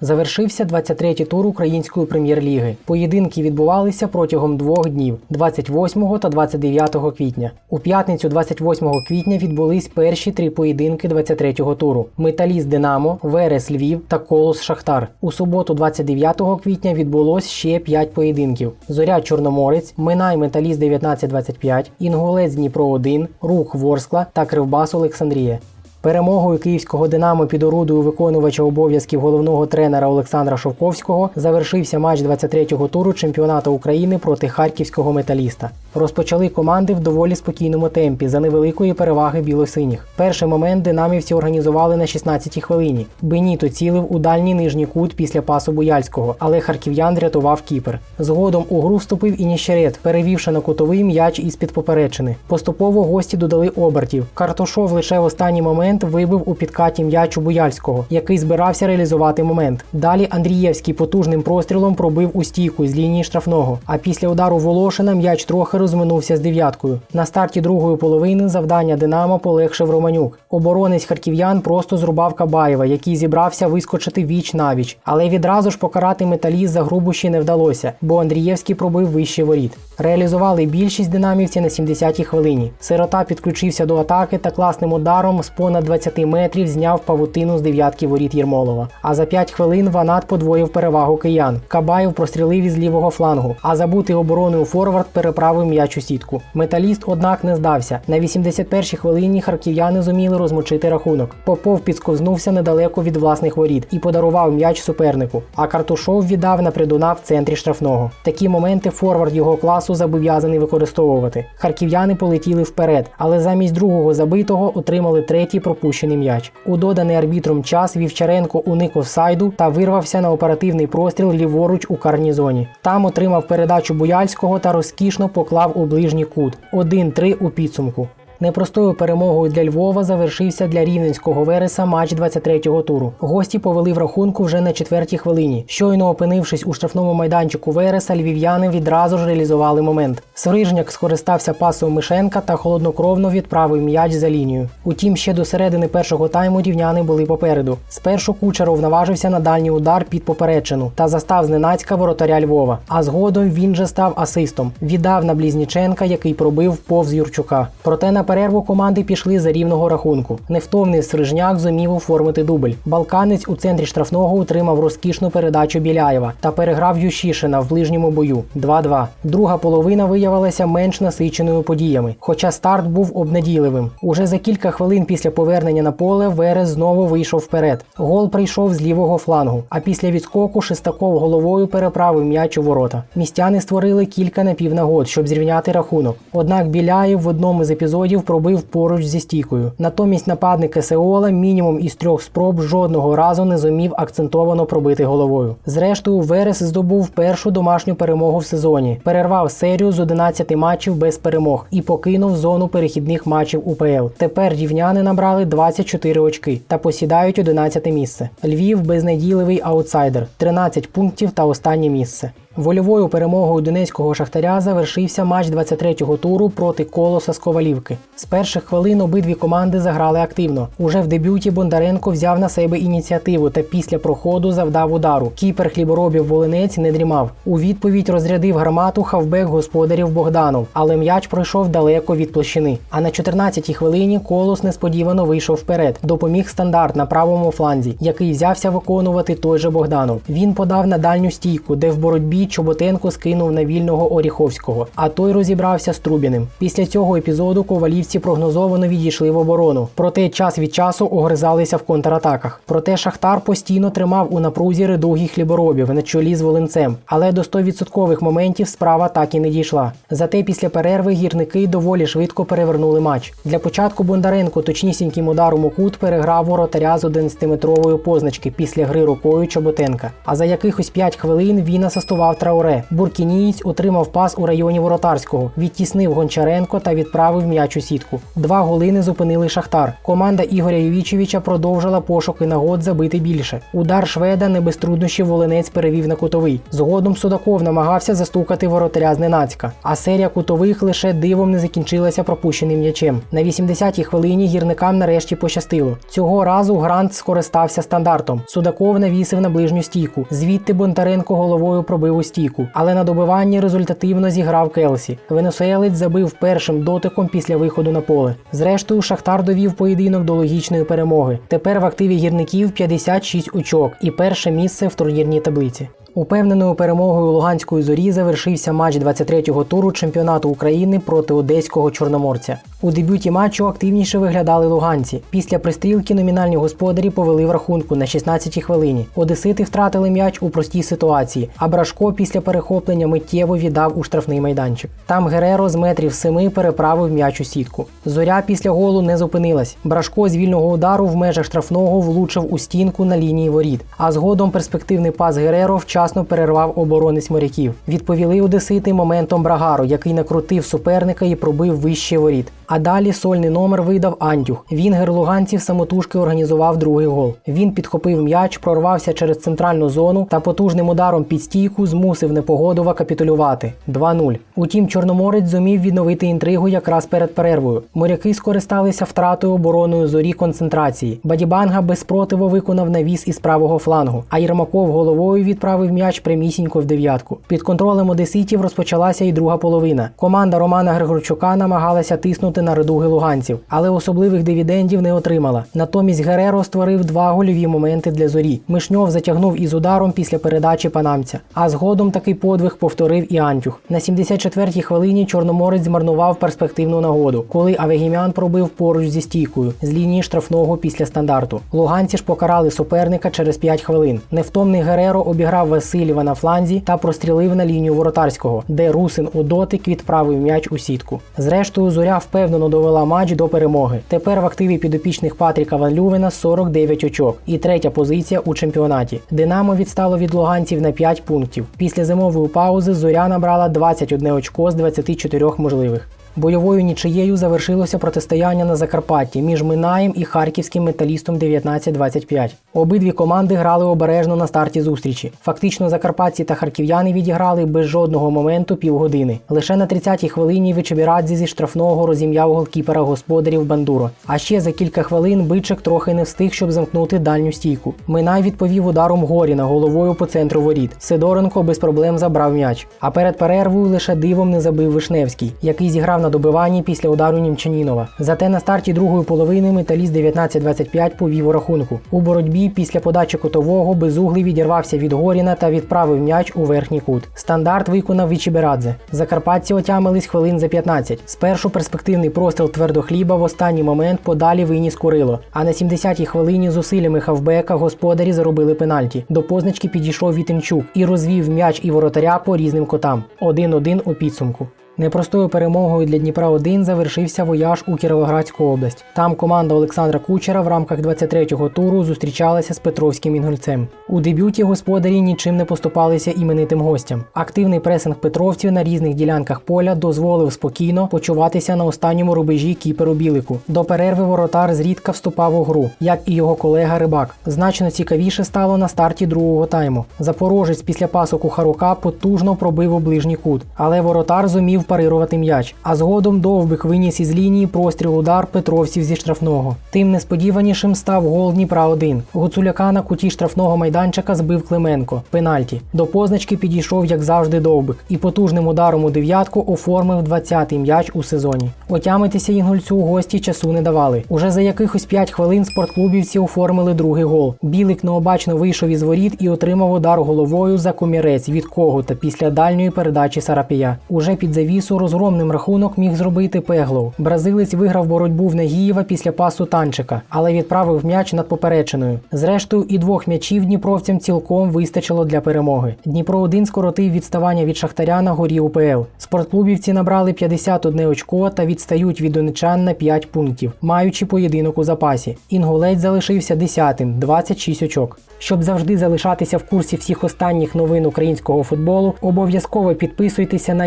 Завершився 23-й тур української прем'єр-ліги. Поєдинки відбувалися протягом двох днів 28 та 29 квітня. У п'ятницю 28 квітня відбулись перші три поєдинки 23-го туру: Металіст Динамо, Верес Львів та Колос Шахтар. У суботу, 29 квітня, відбулось ще п'ять поєдинків: Зоря Чорноморець, Минай Металіст 1925, Інгулець Дніпро 1, Рух Ворскла та Кривбас Олександрія. Перемогою київського Динамо під орудою виконувача обов'язків головного тренера Олександра Шовковського завершився матч 23-го туру чемпіонату України проти харківського металіста. Розпочали команди в доволі спокійному темпі за невеликої переваги білосиніх. Перший момент динамівці організували на 16-й хвилині. Беніто цілив у дальній нижній кут після пасу Буяльського, але харків'ян рятував кіпер. Згодом у гру вступив і Ніщерет, перевівши на кутовий м'яч із-під поперечини. Поступово гості додали обертів. Картошов лише в останній момент вибив у підкаті м'яч у Буяльського, який збирався реалізувати момент. Далі Андрієвський потужним прострілом пробив у стійку з лінії штрафного. А після удару Волошина м'яч трохи розминувся з дев'яткою. На старті другої половини завдання Динамо полегшив Романюк. Оборонець харків'ян просто зрубав Кабаєва, який зібрався вискочити віч навіч. Але відразу ж покарати металіст за грубощі не вдалося, бо Андрієвський пробив вище воріт. Реалізували більшість динамівці на 70-й хвилині. Сирота підключився до атаки та класним ударом з понад 20 метрів зняв павутину з дев'ятки воріт Єрмолова. А за 5 хвилин Ванат подвоїв перевагу киян. Кабаєв прострілив із лівого флангу, а забутий обороною форвард переправив м'яч у сітку. Металіст, однак, не здався. На 81-й хвилині харків'яни зуміли розмочити рахунок. Попов підсковзнувся недалеко від власних воріт і подарував м'яч супернику. А Картушов віддав на придуна в центрі штрафного. Такі моменти форвард його класу зобов'язаний використовувати. Харків'яни полетіли вперед, але замість другого забитого отримали третій пропущений м'яч. У доданий арбітром час Вівчаренко уник офсайду та вирвався на оперативний простріл ліворуч у карній зоні. Там отримав передачу Буяльського та розкішно поклав у ближній кут 1-3 у підсумку. Непростою перемогою для Львова завершився для рівненського Вереса матч 23-го туру. Гості повели в рахунку вже на четвертій хвилині. Щойно опинившись у штрафному майданчику Вереса, львів'яни відразу ж реалізували момент. Сврижняк скористався пасом Мишенка та холоднокровно відправив м'яч за лінію. Утім, ще до середини першого тайму рівняни були попереду. Спершу Кучеров наважився на дальній удар під поперечину та застав зненацька воротаря Львова. А згодом він же став асистом. Віддав на Блізніченка, який пробив повз Юрчука. Проте на перерву команди пішли за рівного рахунку. Невтомний Срижняк зумів оформити дубль. Балканець у центрі штрафного утримав розкішну передачу Біляєва та переграв Ющишина в ближньому бою 2-2. Друга половина виявилася менш насиченою подіями, хоча старт був обнадійливим. Уже за кілька хвилин після повернення на поле Верес знову вийшов вперед. Гол прийшов з лівого флангу. А після відскоку Шестаков головою переправив м'яч у ворота. Містяни створили кілька напівнагод, щоб зрівняти рахунок. Однак Біляєв в одному з епізодів пробив поруч зі стійкою. Натомість нападник Сеола мінімум із трьох спроб жодного разу не зумів акцентовано пробити головою. Зрештою, Верес здобув першу домашню перемогу в сезоні, перервав серію з 11 матчів без перемог і покинув зону перехідних матчів УПЛ. Тепер рівняни набрали 24 очки та посідають 11 місце. Львів безнадійливий аутсайдер, 13 пунктів та останнє місце. Вольовою перемогою донецького шахтаря завершився матч 23-го туру проти Колоса з Ковалівки. З перших хвилин обидві команди заграли активно. Уже в дебюті Бондаренко взяв на себе ініціативу та після проходу завдав удару. Кіпер хліборобів Волинець не дрімав. У відповідь розрядив гармату хавбек господарів Богданов, але м'яч пройшов далеко від площини. А на 14-й хвилині Колос несподівано вийшов вперед. Допоміг стандарт на правому фланзі, який взявся виконувати той же Богданов. Він подав на дальню стійку, де в боротьбі Чоботенко скинув на вільного Оріховського, а той розібрався з Трубіним. Після цього епізоду ковалівці прогнозовано відійшли в оборону. Проте час від часу огризалися в контратаках. Проте Шахтар постійно тримав у напрузі редугі хліборобів на чолі з Волинцем. Але до 100% моментів справа так і не дійшла. Зате після перерви гірники доволі швидко перевернули матч. Для початку Бондаренко точнісіньким ударом у кут переграв воротаря з 11-метрової позначки після гри рукою Чоботенка. А за якихось 5 хвилин він асистував Трауре. Буркінієць отримав пас у районі воротарського, відтіснив Гончаренко та відправив м'яч у сітку. Два голи не зупинили Шахтар. Команда Ігоря Ювічевича продовжила пошуки нагод забити більше. Удар шведа не без труднощів Волинець перевів на кутовий. Згодом Судаков намагався застукати воротаря зненацька, а серія кутових лише дивом не закінчилася пропущеним м'ячем. На 80-й хвилині гірникам нарешті пощастило. Цього разу Грант скористався стандартом. Судаков навісив на ближню стійку. Звідти Бонтаренко головою пробив у стійку, але на добиванні результативно зіграв Келсі. Венесуелець забив першим дотиком після виходу на поле. Зрештою, Шахтар довів поєдинок до логічної перемоги. Тепер в активі гірників 56 очок і перше місце в турнірній таблиці. Упевненою перемогою Луганської зорі завершився матч 23-го туру чемпіонату України проти одеського чорноморця. У дебюті матчу активніше виглядали луганці. Після пристрілки номінальні господарі повели в рахунку на 16-й хвилині. Одесити втратили м'яч у простій ситуації, а Брашко після перехоплення миттєво віддав у штрафний майданчик. Там Гереро з метрів семи переправив м'яч у сітку. Зоря після голу не зупинилась. Брашко з вільного удару в межах штрафного влучив у стінку на лінії воріт. А згодом перспективний пас Гереро вчасно перервав оборонець моряків. Відповіли одесити моментом Брагару, який накрутив суперника і пробив вище воріт. А далі сольний номер видав Антюх. Вінгер луганців самотужки організував другий гол. Він підхопив м'яч, прорвався через центральну зону та потужним ударом під стійку змусив непогодова капітулювати 2-0. Утім, Чорноморець зумів відновити інтригу якраз перед перервою. Моряки скористалися втратою обороною зорі концентрації. Бадібанга без спротиву виконав навіс із правого флангу, а Єрмаков головою відправив м'яч прямісінько в дев'ятку. Під контролем одеситів розпочалася і друга половина. Команда Романа Григорчука намагалася тиснути на редуги луганців, але особливих дивідендів не отримала. Натомість Гереро створив два гольові моменти для зорі. Мишньов затягнув із ударом після передачі панамця. А згодом такий подвиг повторив і Антюх. На 74-й хвилині Чорноморець змарнував перспективну нагоду, коли Авегімян пробив поруч зі стійкою з лінії штрафного після стандарту. Луганці ж покарали суперника через 5 хвилин. Невтомний Гереро обіграв Васильєва на фланзі та прострілив на лінію воротарського, де Русин у дотик відправив м'яч у сітку. Зрештою, зоря впевнено довела матч до перемоги. Тепер в активі підопічних Патріка Ван Лювена 49 очок і третя позиція у чемпіонаті. Динамо відстало від луганців на 5 пунктів. Після зимової паузи зоря набрала 21 очко з 24 можливих. Бойовою нічиєю завершилося протистояння на Закарпатті між Минаєм і харківським металістом 19-25. Обидві команди грали обережно на старті зустрічі. Фактично, закарпатці та харків'яни відіграли без жодного моменту півгодини. Лише на 30-й хвилині Вичебірадзі зі штрафного розім'яв голкіпера господарів Бандуро. А ще за кілька хвилин бичик трохи не встиг, щоб замкнути дальню стійку. Минай відповів ударом Горіна головою по центру воріт. Сидоренко без проблем забрав м'яч. А перед перервою лише дивом не забив Вишневський, який зіграв на добиванні після удару Німчанінова. Зате на старті другої половини металіст 19-25 повів у рахунку. У боротьбі після подачі котового безуглий відірвався від Горіна та відправив м'яч у верхній кут. Стандарт виконав Вічіберадзе. Закарпатці отямились хвилин за 15. Спершу перспективний простріл твердохліба в останній момент подалі виніс Курило. А на 70-й хвилині зусиллями хавбека господарі заробили пенальті. До позначки підійшов Вітенчук і розвів м'яч і воротаря по різним котам. 1-1 у підсумку. Непростою перемогою для Дніпра 1 завершився вояж у Кіровоградську область. Там команда Олександра Кучера в рамках 23-го туру зустрічалася з Петровським інгульцем. У дебюті господарі нічим не поступалися іменитим гостям. Активний пресинг петровців на різних ділянках поля дозволив спокійно почуватися на останньому рубежі кіперу Білику. До перерви воротар зрідка вступав у гру, як і його колега Рибак. Значно цікавіше стало на старті другого тайму. Запорожець після пасу Кухарука потужно пробив у ближній кут, але воротар зумів парирувати м'яч. А згодом довбик виніс із лінії простріл удар петровців зі штрафного. Тим несподіванішим став гол Дніпра 1 Гуцуляка на куті штрафного майданчика збив Клименко. Пенальті. До позначки підійшов, як завжди, довбик, і потужним ударом у дев'ятку оформив 20-й м'яч у сезоні. Отямитися інгульцю гості часу не давали. Уже за якихось 5 хвилин спортклубівці оформили другий гол. Білик необачно вийшов із воріт і отримав удар головою за комірець від когута після дальньої передачі Сарапія. Уже під завісу навісу розгромним рахунок міг зробити Пеглоу. Бразилець виграв боротьбу в Нагієва після пасу танчика, але відправив м'яч над поперечиною. Зрештою, і двох м'ячів дніпровцям цілком вистачило для перемоги. Дніпро 1 скоротив відставання від Шахтаря на горі УПЛ. Спортклубівці набрали 51 очко та відстають від донечан на 5 пунктів, маючи поєдинок у запасі. Інгулець залишився 10-тим, 26 очок. Щоб завжди залишатися в курсі всіх останніх новин українського футболу, обов'язково підписуйтеся на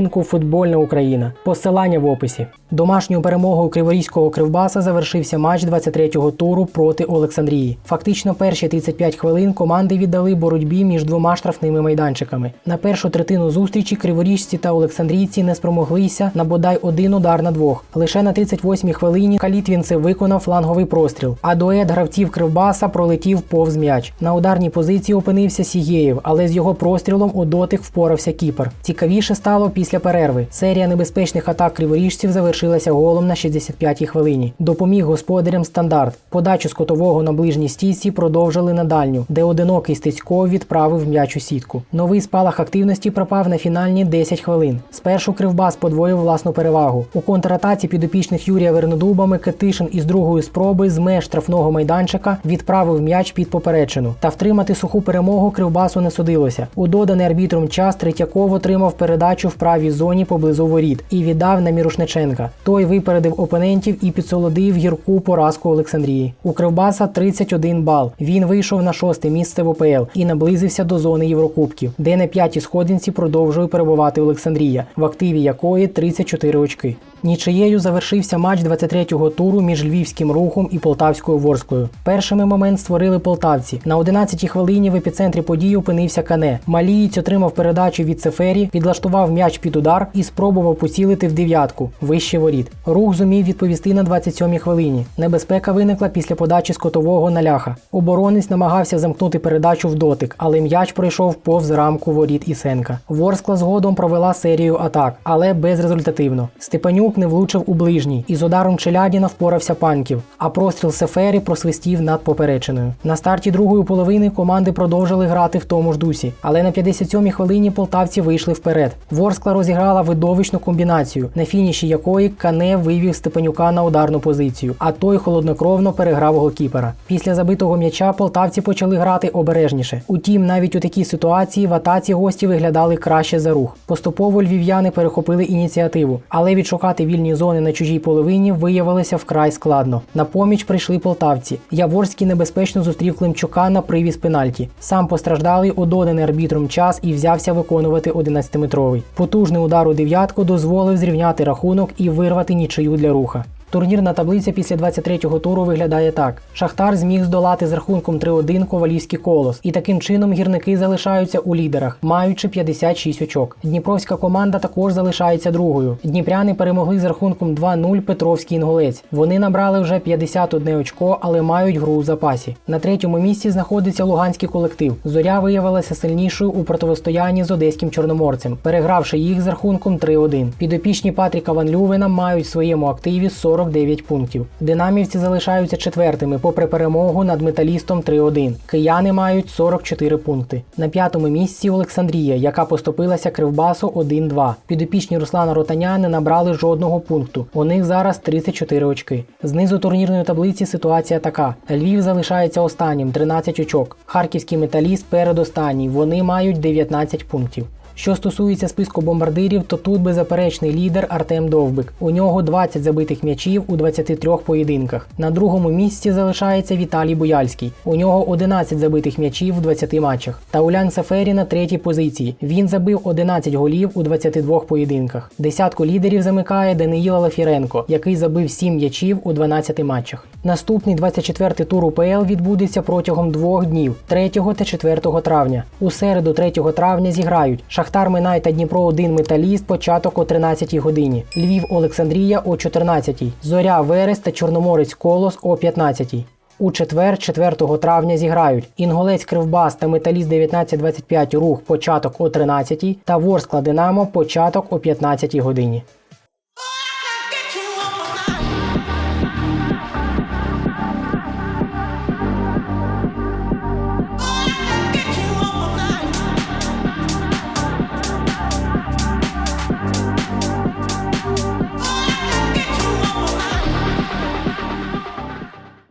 інстаграм-сторінку Футбольна Україна. Посилання в описі. Домашньою перемогою Криворізького кривбаса завершився матч 23-го туру проти Олександрії. Фактично, перші 35 хвилин команди віддали боротьбі між двома штрафними майданчиками. На першу третину зустрічі криворіжці та олександрійці не спромоглися на бодай один удар на двох. Лише на 38-й хвилині Калітвінцев виконав фланговий простріл, а дует гравців Кривбаса пролетів повз м'яч. На ударній позиції опинився Сігєєв, але з його прострілом у дотик впорався кіпер. Цікавіше стало після перерви. Серія небезпечних атак криворіжців завершилася голом на 65-й хвилині. Допоміг господарям стандарт. Подачу з котового на ближній стійці продовжили на дальню, де одинокий Стецько відправив м'яч у сітку. Новий спалах активності пропав на фінальні 10 хвилин. Спершу Кривбас подвоїв власну перевагу. У контратаці підопічних Юрія Вернодуба Микитишин із другої спроби з меж штрафного майданчика відправив м'яч під поперечину. Та втримати суху перемогу Кривбасу не судилося. У доданий арбітром час Третьяков отримав передачу в правій зоні поблизу воріт і віддав на Мірошниченка. Той випередив опонентів і підсолодив гірку поразку Олександрії. У Кривбаса 31 бал. Він вийшов на шосте місце в ОПЛ і наблизився до зони Єврокубків, де на п'ятій сходинці продовжує перебувати Олександрія, в активі якої 34 очки. Нічиєю завершився матч 23-го туру між львівським рухом і полтавською ворскою. Першими момент створили полтавці. На 11-й хвилині в епіцентрі події опинився Кане. Малієць отримав передачу від Цефері, підлаштував м'яч під удар і спробував поцілити в дев'ятку вище воріт. Рух зумів відповісти на 27-й хвилині. Небезпека виникла після подачі з котового на ляха. Оборонець намагався замкнути передачу в дотик, але м'яч пройшов повз рамку воріт Ісенка. Ворскла згодом провела серію атак, але безрезультативно. Степанюк не влучив у ближній, і з ударом Челядіна впорався панків, а простріл Сефері просвистів над поперечиною. На старті другої половини команди продовжили грати в тому ж дусі, але на 57-й хвилині полтавці вийшли вперед. Ворскла розіграла видовищну комбінацію, на фініші якої Кане вивів Степанюка на ударну позицію, а той холоднокровно переграв голкіпера. Після забитого м'яча полтавці почали грати обережніше. Утім, навіть у такій ситуації в атаці гості виглядали краще за рух. Поступово львів'яни перехопили ініціативу, але відшукати вільні зони на чужій половині виявилося вкрай складно. На поміч прийшли полтавці. Яворський небезпечно зустрів Климчука на привіз пенальті. Сам постраждалий у арбітром час і взявся виконувати 11-метровий. Потужний удар у дев'ятку дозволив зрівняти рахунок і вирвати нічию для руха. Турнірна таблиця після 23-го туру виглядає так: Шахтар зміг здолати з рахунком 3-1 ковалівський колос, і таким чином гірники залишаються у лідерах, маючи 56 очок. Дніпровська команда також залишається другою. Дніпряни перемогли з рахунком 2-0 Петровський інголець. Вони набрали вже 51 очко, але мають гру у запасі. На третьому місці знаходиться луганський колектив. Зоря виявилася сильнішою у противостоянні з одеським чорноморцем, перегравши їх з рахунком 3-1. Підопічні Патріка Ван Лювена мають в своєму активі 40 49 пунктів. Динамівці залишаються четвертими, попри перемогу над металістом 3-1. Кияни мають 44 пункти. На п'ятому місці Олександрія, яка поступилася Кривбасу 1-2. Підопічні Руслана Ротаня не набрали жодного пункту. У них зараз 34 очки. Знизу турнірної таблиці ситуація така: Львів залишається останнім 13 очок. Харківський металіст передостанній. Вони мають 19 пунктів. Що стосується списку бомбардирів, то тут беззаперечний лідер Артем Довбик. У нього 20 забитих м'ячів у 23 поєдинках. На другому місці залишається Віталій Буяльський. У нього 11 забитих м'ячів в 20 матчах. Та Улян Сафері на третій позиції. Він забив 11 голів у 22 поєдинках. Десятку лідерів замикає Даниїла Лафіренко, який забив 7 м'ячів у 12 матчах. Наступний 24-й тур УПЛ відбудеться протягом двох днів 3 та 4 травня. У середу 3 травня зіграють Шахтар Минай та Дніпро 1 Металіст початок о 13 годині. Львів Олександрія о 14 Зоря Верес та Чорноморець Колос о 15 у четвер, 4 травня, зіграють Інголець Кривбас та Металіст 1925 рух початок о 13 та Ворскла Динамо початок о 15 годині.